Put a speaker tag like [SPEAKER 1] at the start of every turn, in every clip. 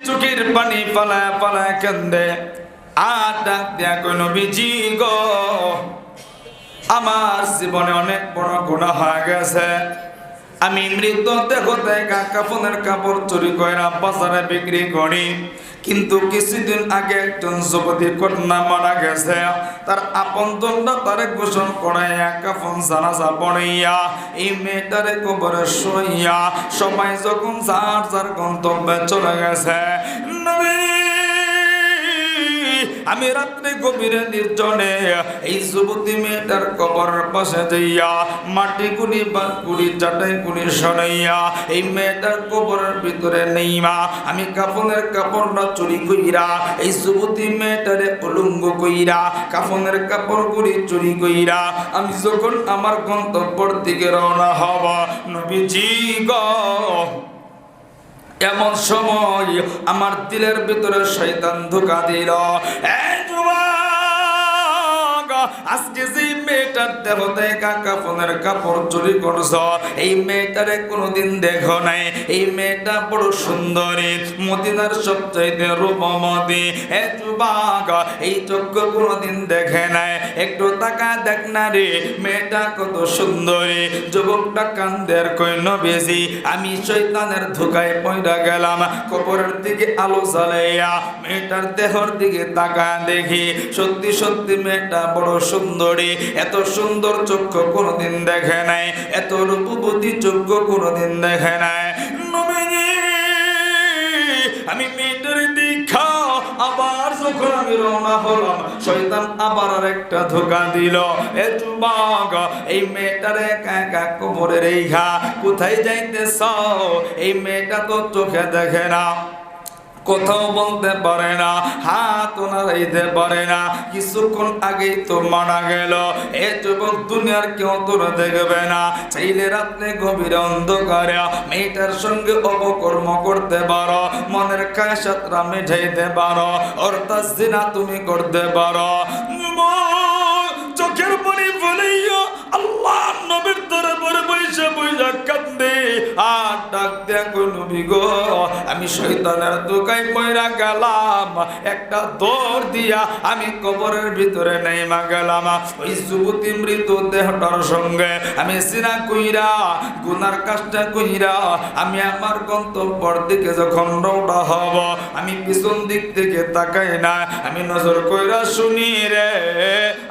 [SPEAKER 1] চোখের পানি পালা পালা কেন্দে। কই আমার জীবনে অনেক বড় গুণা হয়ে গেছে। আমি মৃত দেখতে দেখা কাপড়ের কাপড় চুরি করে বাজারে বিক্রি করি। কিন্তু কিছুদিন আগে একজন যুবতী কন্যা মারা গেছে। তার আপন দণ্ডা তারে গোসল করাইয়া কাফন জানাজা পড়াইয়া, এই মেয়েটারে কবরে শুইয়া সবাই যখন যার যার গন্তব্যে চলে গেছে আমি রাত্রে গভীরে নির্জনে এই যুবতী মেয়েটার কবরের পাশে যাইয়া মাটি গুলি বা গুলি চাটাই গুলি সরাইয়া এই মেয়েটার কবরের ভিতরে নেইমা, আমি কাফনের কাপড়টা চুরি কইরা, এই যুবতী মেয়েটারে উলঙ্গ কইরা, কাফনের গুলি চুরি কইরা, আমি যখন আমার গন্তব্যর দিকে রওনা হব, নবীজি গো, এমন সময় আমার দিলের ভিতরে শয়তান ধোকা দিল আজকে যে মেয়েটার দেহ দেখা কাপনের কাপড় চুরি করছ। এই মেয়েটারে কোনোদিন দেখো নাই। এই মেয়েটা বড় সুন্দরী, মদিনার সবচাইতে এই কোনোদিন দেখে নাই। একটু তাকা দেখ না রে, মেয়েটা কত সুন্দরী। যুবকটা কান্দের আমি শৈতানের ধোকায় পয়রা গেলাম। কবরের দিকে আলো জ্বালাইয়া মেয়েটার দেহর দিকে তাকা দেখি। সত্যি সত্যি মেয়েটা বড় সুন্দরী। এত সুন্দর চক্ষু কোনোদিন দেখে নাই। এত রূপবতী চক্ষু কোনোদিন দেখে নাই। আমি মেয়েটার দীক্ষা, আবার যখন আমি রওনা হলাম, শয়তান আবার আর একটা ধোকা দিল। এ যুবক, এই মেয়েটার একা একা কোমরে রেখা, কোথায় যাইতেছ এই মেয়েটা তো চোখে দেখে না। কোথাও বলতে পারে না, হাত ওনারাইতে পারে না। কিছুক্ষণ আগেই তো মারা গেল। এ যুবক দুনিয়ার কেউ তোর দেখবে না। চাইলে রাত্রে গভীর অন্ধকারে মেয়েটার সঙ্গে অপকর্ম করতে পারো। মনের কায়সাতরা মেঝাইতে পারো। অর্থাৎ জিনা তুমি করতে পারো। আর ডাক নবী গো, আমি শয়তানের দোকায় পয়রা গেলাম। একটা দৌড় দিয়া আমি কবরের ভিতরে নেইমা গেলাম। ওই যুবতী মৃত দেহটার সঙ্গে আমি সিনা কইরা, গুনার কাজটা কইরা, আমি আমার গন্তব্যর দিকে যখন রওনা হব, আমি পিছন দিক থেকে তাকাই না। আমি নজর কইরা শুনি রে,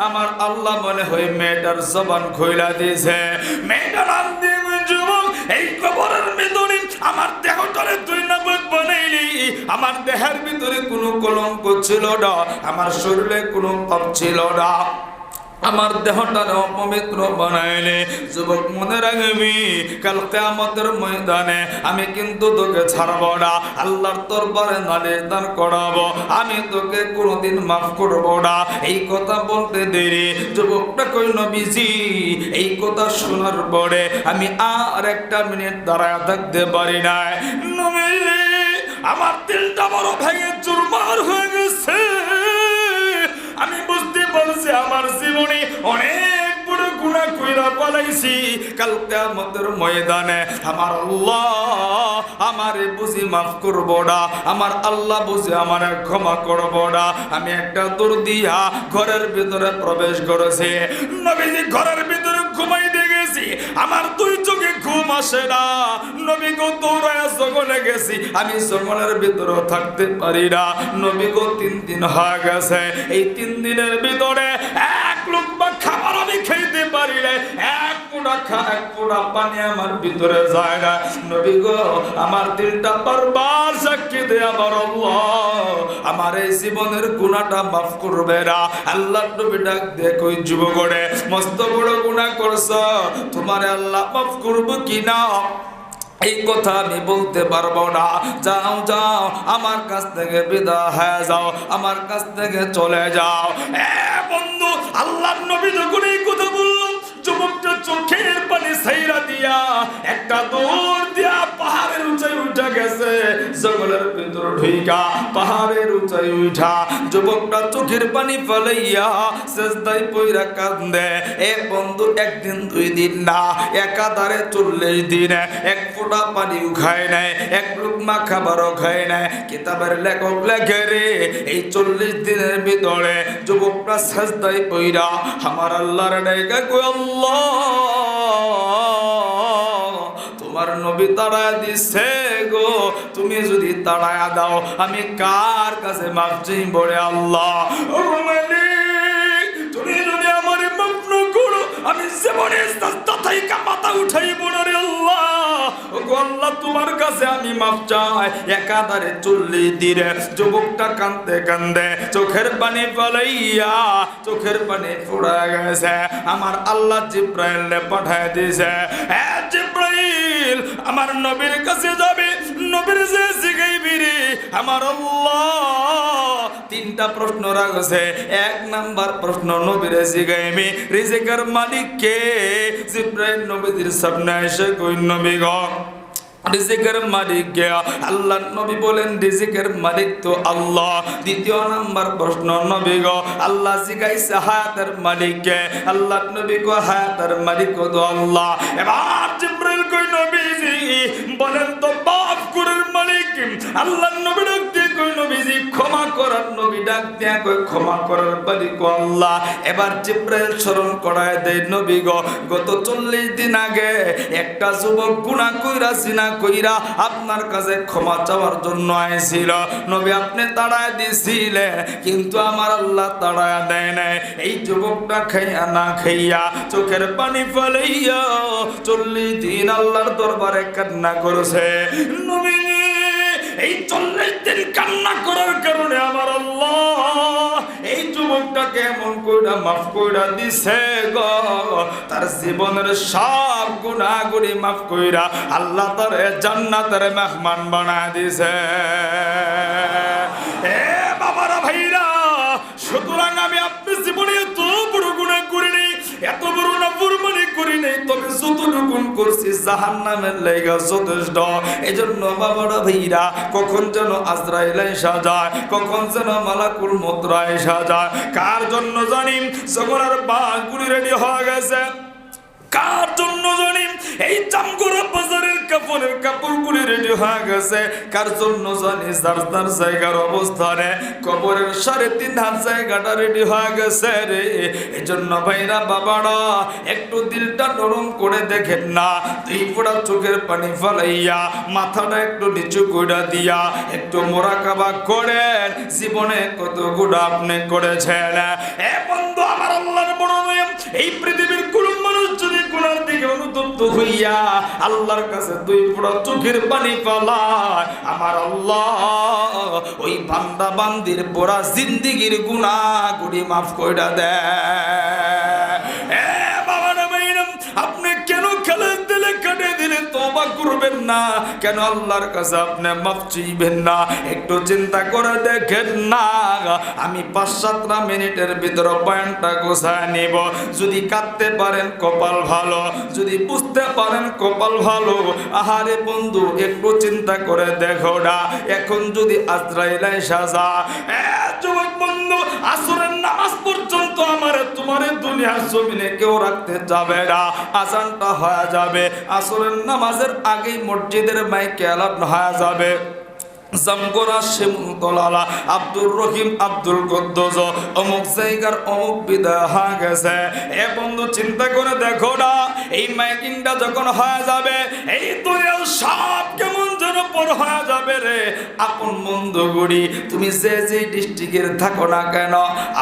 [SPEAKER 1] আমার আল্লাহ মনে হয় মেয়েটার জবান খইলা দিয়েছে। মেয়েটার কবরের ভিতরে আমার দেহটারে তুই না বানাইলি। আমার দেহের ভিতরে কোনো কলঙ্ক ছিল না, আমার শরীরে কোনো কম ছিল না। আমার দেহটার অপবিত্র বানাইলে। যুবক মনে রাখবি, কাল কেয়ামতের ময়দানে আমি কিন্তু তোকে ছাড়বো না। আল্লাহর দরবারে নালিশ দান করাবো। আমি তোকে কোনোদিন মাফ করব না। এই কথা বলতে দেরি। যুবকটা কই, নবীজি? এই কথা শোনার পরে আমি আর একটা মিনিট দাঁড়ায় থাকতে পারি না আমার দিলটা বড় ভেঙে চুরমার হয়ে গেছে। আমি বুঝতে পারছি আমার জীবনে অনেক বড় গুণা কইরা পালাইছি। কাল কিয়ামতের ময়দানে আমার আল্লাহ আমারে বুঝি মাফ করব না আমার আল্লাহ বুঝি আমারে ক্ষমা করব না আমি একটা দূর দিয়া ঘরের ভিতরে প্রবেশ করেছি। নবীজি ঘরের ভিতরে ঘুমাই দিয়ে গেছি। আমার দুই আসে না। নবী গো দৌড়ায় জঙ্গলে গেছি। আমি জঙ্গলের ভিতরে থাকতে পারি না। নবী গো, তিন দিন হয়ে গেছে। এই তিন দিনের ভিতরে পোড়া এক পানি আমার ভিতরে যায় না। নবী গো, আমার দিলটা বারবার সাক্ষী দে আমার আল্লাহ। আমার এই জীবনের গুণাটা মাফ করবে না। আল্লাহ নবী ডাক দেখো যুবকরে মস্ত বড় গুণা করছ। তোমার আল্লাহ মাফ করব কি না এই কথা আমি বলতে পারব না। যাও যাও, আমার কাছ থেকে বিদায় হয়ে যাও। আমার কাছ থেকে চলে যাও। বন্ধু আল্লাহ নবী যখন এই কথা দিয়া একটা দৌড় দিয়া পাহাড়ের উঁচাই উঠা গেছে। জঙ্গলের ভিতর ঢুইকা পাহাড়ের উঁচাই উঠা। যুবকটা চোখের পানি ফলাইয়া শেষদাই পইরা কান্দে। এ বন্ধু, একদিন দুই দিন না, একাধারে চল্লিশ দিন। এক ফোঁটা পানিও খায় নাই, এক লুকমা খাবারও খায় নাই। কিতাবের লেখক লেখে রে, এই চল্লিশ দিনের ভিতরে যুবকটা শেষদাই পইরা আমার আল্লাহর ডাইকা কই আল্লাহ! তোমার নবী তাড়ায় দিছে গো। তুমি যদি তাড়ায়া দাও, আমি কার কাছে মাফ চাই বলে আল্লাহ? তুমি যদি আমার মাফ না করো, আমি জীবনে তথাই কাপাতা উঠাইব না আল্লাহ। আল্লাহ, তোমার কাছে আমি মাফ চাই। একাধারে চল্লিশ দিনে যুবকটা কান্দে কান্দে চোখের পানি ফলাইয়া চোখের পানি ফুড়া গেছে। আমার আল্লাহ জিব্রাইল পাঠায় জিব্রাইল আমার নবীর কাছে যাবে, নবীর যে শিখাইবি রে, আমার আল্লাহ। তিনটা প্রশ্ন রাখছে, এক নাম্বার প্রশ্ন নবীরে শিখাইবি রিজিকের মালিক কে? জিব্রাইল নবীদের সামনে এসে কই, নবী গো, রিজিকের মালিক কে? আল্লাহ নবী বলেন, রিজিকের মালিক তো আল্লাহ। দ্বিতীয় নাম্বার প্রশ্ন, নবী গো, আল্লাহ জিগাইছে হায়াতের মালিক কে? আল্লাহ নবী গো হায়াতের মালিক তো আল্লাহ। এবার জিব্রাইল কই নবীজি বলেন তো বাপ কুরের মালিক আল্লাহ নবী ডাক দিয়ে কই নবীজি ক্ষমা করার, নবী ডাক দিয়ে কই ক্ষমা করার মালিক ও আল্লাহ? এবার জিব্রাইল স্মরণ করায় দেয়, নবী গো, গত চল্লিশ দিন আগে একটা যুবক গুণা কইরা সিনা কইরা আপনার কাছে ক্ষমা চাওয়ার জন্য আইছিল। নবী আপনি তাড়ায় দিছিলেন, কিন্তু আমার আল্লাহ তাড়ায় দেয় নাই। এই যুবকটা খাইয়া না খাইয়া চোখের পানি ফেলাইয়া চল্লিশ দিন আল্লাহর দরবারে কান্না করেছে। নবী এই চল্লিশ দিন কান্না করার কারণে আমার আল্লাহ এই যুবকটাকে এমন কইরা মাফ কইরা দিছে গ। তার জীবনের সব গুণাগুলি মাফ কইরা আল্লাহ তার জান্নাতের মেহমান বানায় দিছে। করছি জাহান নামের লেগা যথেষ্ট। এই জন্য বাবারা ভাইরা, কখন যেন আজরাইল এসা যায়, কখন যেন মালাকুল মতরা এসা যায়। কার জন্য জানি যখন আর বাঘগুলি রেডি হয়ে গেছে। কার জন্য জানি এই চামগুড়া বাজারের কাপড়ের কাপড়গুলি হয়ে গেছে। কার জন্য জানি জায়গার অবস্থানে? কবরের সাড়ে তিন জায়গাটা রেডি হয়ে গেছে রে। এই জন্য ভাইরা, বাবারা, একটু দিলটা নরম করে দেখেন না। দুই ফোড়া চোখের পানি ফলাইয়া, মাথাটা একটু নিচু করে দিয়া, একটু মোরাকাবা করেন। জীবনে কত গুণা আপনি করেছেন। এ বন্ধু, আমার আল্লাহর বড় এই পৃথিবীর হইয়া আল্লাহর কাছে দুই পুরো চোখের পানি পালায়। আমার আল্লাহ, ওই বান্দা বান্দির পোড়া জিন্দিগির গুণা গুড়ি মাফ কইরা দেয়। তোবা করবেন না। কেন আল্লাহর কাছে আপনি মাফ চাইবেন না? একটু চিন্তা করে দেখেন না। আমি পাঁচ সাতটা মিনিটের ভিতরে পয়েন্টটা গোছায় নিব। যদি কাঁদতে পারেন, কপাল ভালো। যদি বুঝতে পারেন, কপাল ভালো। আহারে বন্ধু, একটু চিন্তা করে দেখো না। এখন যদি আজরাইলাই সাজা যুবক বন্ধু, আসরের নামাজ পর্যন্ত আমার তোমার দুনিয়ার জমিনে কেউ রাখতে যাবে না। আজানটা হয়ে যাবে। আসরের নামাজের আগেই মসজিদের মাইকে আলাপ হয়ে যাবে। আব্দুর রহিম, আব্দুল অমুক জায়গার অমুক বিদায় হয়ে গেছে। এ বন্ধু, চিন্তা করে দেখো না, এই মাইকিংটা যখন হয়ে যাবে, এই দুনিয়ার সব কেমন যেন উপর হয়ে যাবে রে। আপন বন্ধুগুড়ি তুমি যে যে ডিস্ট্রিক্টের থাকো না কেন,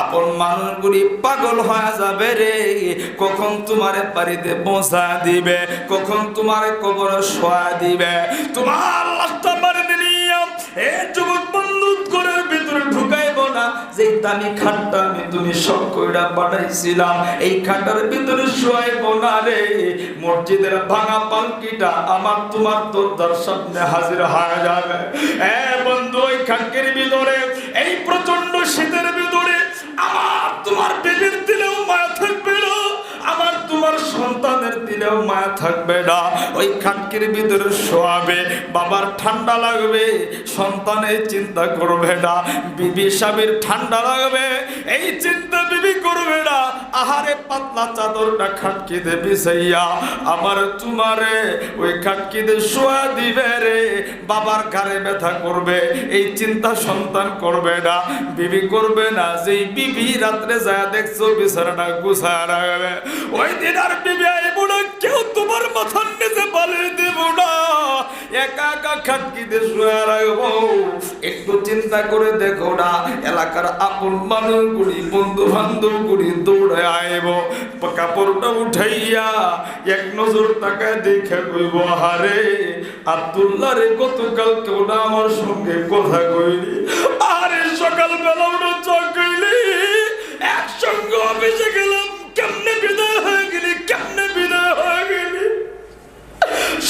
[SPEAKER 1] আপন মানুষগুলি পাগল হয়ে যাবে রে। কখন তোমার বাড়িতে পৌঁছা দিবে, কখন তোমার কবর শোয়া দিবে। তোমার লাশটা বাড়িতে নিয়ে এ যুবক যে দামি খাটটা আমি তুমি সব কইরা বানাইছিলাম এই খাটার ভিতরে শোয়াইব না রে। মসজিদের ভাঙা পালকিটা আমার, তোমার তোর সামনে হাজির হয়ে যাবে। এ বন্ধু, ওই খাটকের ভিতরে, এই প্রচণ্ড শীতের ভিতরে আমার সন্তানের দিলেও মায়া থাকবে না। ওই খাটকির ভিতরে শোয়াবে, বাবার ঠান্ডা লাগবে সন্তানের চিন্তা করবে না। বিবি স্বামীর ঠান্ডা লাগবে, এই চিন্তা বিবি করবে না। আহারে পাতলা চাদরটা খাটকিতে বিছাইয়া আমার তোমারে ওই খাটকিতে শোয়া দিবে রে। বাবার ঘাড়ে ব্যথা করবে, এই চিন্তা সন্তান করবে না। বিবি করবে না যে বিবি রাত্রে যায় দেখছ, বিছানাটা গুছায় রাখবে। ওই দিন আর বিবি আইব কেউ তোমার মাথার নিচে দেব না? একা একা খাটকিতে শুয়ে একটু চিন্তা করে দেখো না, এলাকার আপন বন্ধু গুলি দৌড়ে আইব। কাপড়টা উঠাইয়া এক নজর তাকায় দেখে কইব হারে আব্দুল্লাহ রে গতকাল কেউ না আমার সঙ্গে কথা কইলি? আরে সকাল বেলা উঠে চোখ কইলি, একসঙ্গে অফিসে গেলাম।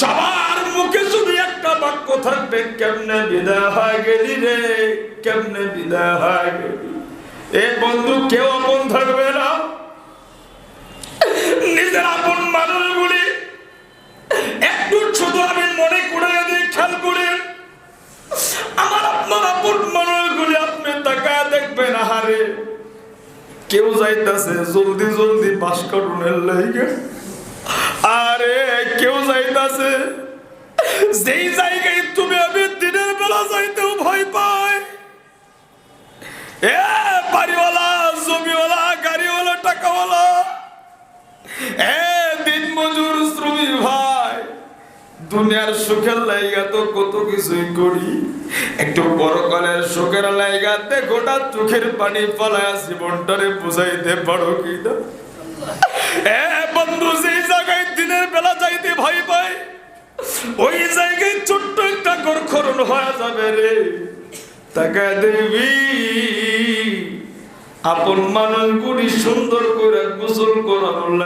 [SPEAKER 1] সবার মুখে শুধু একটা বাক্য থাকবে, কেমনে বিদায় হয়ে গেলি রে? কেমনে বিদায় হয়ে গেলি? এ বন্ধু, কেউ আপন থাকবে না। নিজের আপন মানুষগুলি একটু শুধু আমি মনে করে দিই খেয়াল করে, আমার আপনার আপন মানুষগুলি আপনি তাকায় দেখবেন হারে কেউ যাইতাছে, জলদি জলদি বাস কাটুনের লাইগে আরে কেউ যাইতাছে যেই জায়গায় তুমি আমি দিনের বেলা যাইতেও ভয় পাই। এ বাড়িওয়ালা, জমিওয়ালা, গাড়িওয়ালা, টাকাওয়ালা। এ দিন মজুর শ্রমিক ভাই, দুনিয়ার সুখের লাইগা তো কত কিছুই করি। একটু বড় কলের সুখের লাইগাতে গোটা চোখের পানি ফলায় জীবনটারে বুঝাইতে পারো কিনা এ বন্ধু যেই জায়গায় দিনের বেলা যাইতে ভয় পাই ওই জায়গায় ছোট্ট একটা গরখরণ হয়ে যাবে রে। তাকে দেবী আপন মানুষ গুলি সুন্দর করে গোসল করানোর